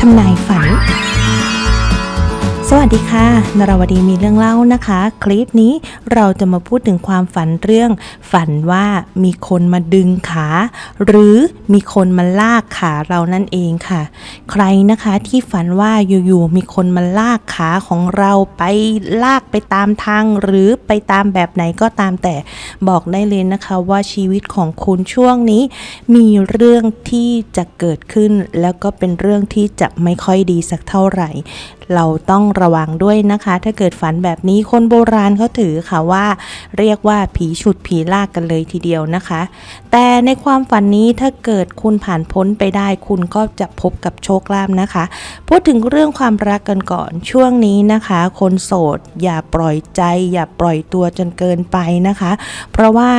ทำนายฝัน วัสดีค่ะ นราวดีมีเรื่องเล่านะคะ คลิปนี้เราจะมาพูดถึงความฝันเรื่องฝันว่ามีคนมาดึงขา หรือมีคนมาลากขาเรานั่นเองค่ะ ใครนะคะที่ฝันว่าอยู่ๆมีคนมาลากขาของเราไปลากไปตามทาง หรือไปตามแบบไหนก็ตามแต่บอกได้เลยนะคะว่าชีวิตของคุณช่วงนี้ มีเรื่องที่จะเกิดขึ้น แล้วก็เป็นเรื่องที่จะไม่ค่อยดีสักเท่าไหร่ เราต้องระวังด้วยนะคะ ถ้าเกิดฝันแบบนี้คนโบราณเขาถือค่ะว่า เรียกว่าผีฉุดผีลากกันเลยทีเดียวนะคะ แต่ในความฝันนี้ถ้าเกิดคุณผ่านพ้นไปได้ คุณก็จะพบกับโชคลาภนะคะ พูดถึงเรื่องความรักกันก่อนช่วงนี้นะคะ คนโสด อย่าปล่อยใจ อย่าปล่อยตัวจนเกินไปนะคะ เพราะว่า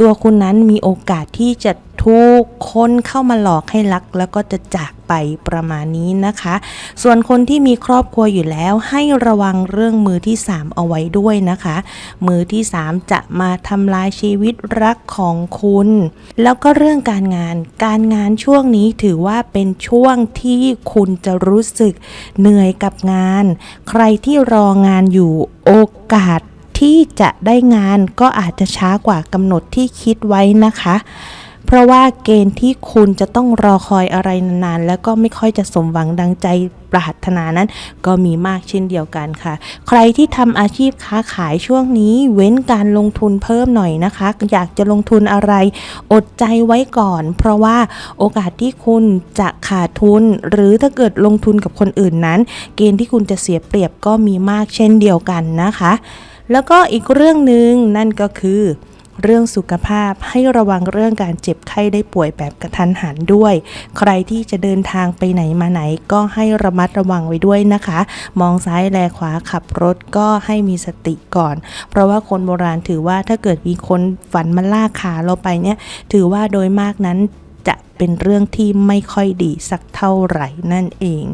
ตัวคุณนั้นมีโอกาสที่จะถูกคนเข้ามาหลอกให้รักแล้วก็จะจากไปประมาณนี้นะคะ ส่วนคนที่มีครอบครัวอยู่แล้ว ให้ระวังเรื่องมือที่ 3 เอาไว้ด้วยนะคะ มือที่ 3 จะมาทำลายชีวิตรักของคุณ แล้วก็เรื่องการงาน การงานช่วงนี้ถือว่าเป็นช่วงที่คุณจะรู้สึกเหนื่อยกับงาน ใครที่รองานอยู่โอกาสที่จะได้งานก็อาจจะช้ากว่ากำหนดที่คิดไว้นะคะ เพราะว่าเกณฑ์ที่คุณจะต้องรอคอยอะไรนานๆ แล้วก็ไม่ค่อยจะสมหวังดังใจปรารถนานั้น ก็มีมากเช่นเดียวกันค่ะ ใครที่ทำอาชีพค้าขายช่วงนี้ เว้นการลงทุนเพิ่มหน่อยนะคะ อยากจะลงทุนอะไร อดใจไว้ก่อน เพราะว่าโอกาสที่คุณจะขาดทุน หรือถ้าเกิดลงทุนกับคนอื่นนั้น เกณฑ์ที่คุณจะเสียเปรียบก็มีมากเช่นเดียวกันนะคะ แล้วก็อีกเรื่องหนึ่งนั่นก็คือ เรื่องสุขภาพให้ระวังเรื่องการเจ็บไข้ได้ป่วยแบบกระทันหันด้วย ใครที่จะเดินทางไปไหนมาไหนก็ให้ระมัดระวังไว้ด้วยนะคะ มองซ้ายแลขวาขับรถก็ให้มีสติก่อน เพราะว่าคนโบราณถือว่าถ้าเกิดมีคนฝันมาลากขาเราไปเนี่ยถือว่าโดยมากนั้น จะเป็นเรื่องที่ไม่ค่อยดีสักเท่าไหร่นั่นเอง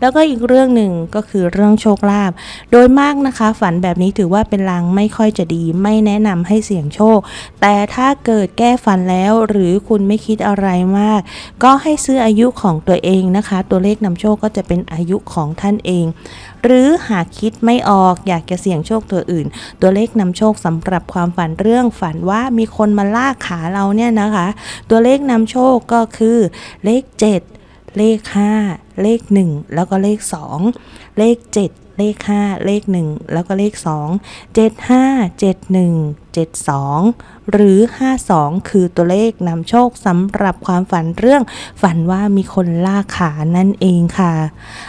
แล้วก็อีกเรื่องหนึ่งก็คือเรื่องโชคลาภโดยมากนะคะ ฝันแบบนี้ถือว่าเป็นลางไม่ค่อยจะดี ไม่แนะนำให้เสี่ยงโชค แต่ถ้าเกิดแก้ฝันแล้วหรือคุณไม่คิดอะไรมาก ก็ให้ซื้ออายุของตัวเองนะคะ ตัวเลขนำโชคก็จะเป็นอายุของท่านเอง หรือหากคิดไม่ออกอยากจะเสี่ยงโชคตัวอื่น ตัวเลขนำโชคสำหรับความฝันเรื่องฝันว่ามีคนมาลากขาเราเนี่ยนะคะ ตัวเลขนำโชคก็คือเลข 7 เลข 5 เลข 1 แล้วก็เลข 2 เลข 7 เลข 5 เลข 1 แล้วก็เลข 2 7 5 7 1 7 2 หรือ 52 คือตัวเลขนำโชคสำหรับความฝันเรื่องฝันว่ามีคนลากขานั่นเองค่ะ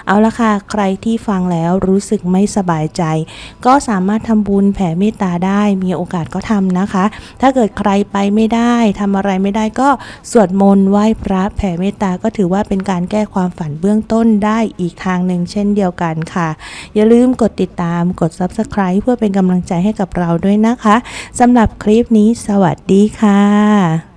เอาละค่ะ ใครที่ฟังแล้วรู้สึกไม่สบายใจ ก็สามารถทำบุญแผ่เมตตาได้มีโอกาสก็ทำนะคะ ถ้าเกิดใครไปไม่ได้ทำอะไรไม่ได้ก็สวดมนต์ไหว้พระแผ่เมตตาก็ถือว่าเป็นการแก้ความฝันเบื้องต้นได้อีกทางหนึ่งเช่นเดียวกันค่ะอย่าลืมกดติดตามกด subscribe เพื่อเป็นกำลังใจให้กับเราด้วยนะคะสำหรับคลิปนี้สวัสดีค่ะ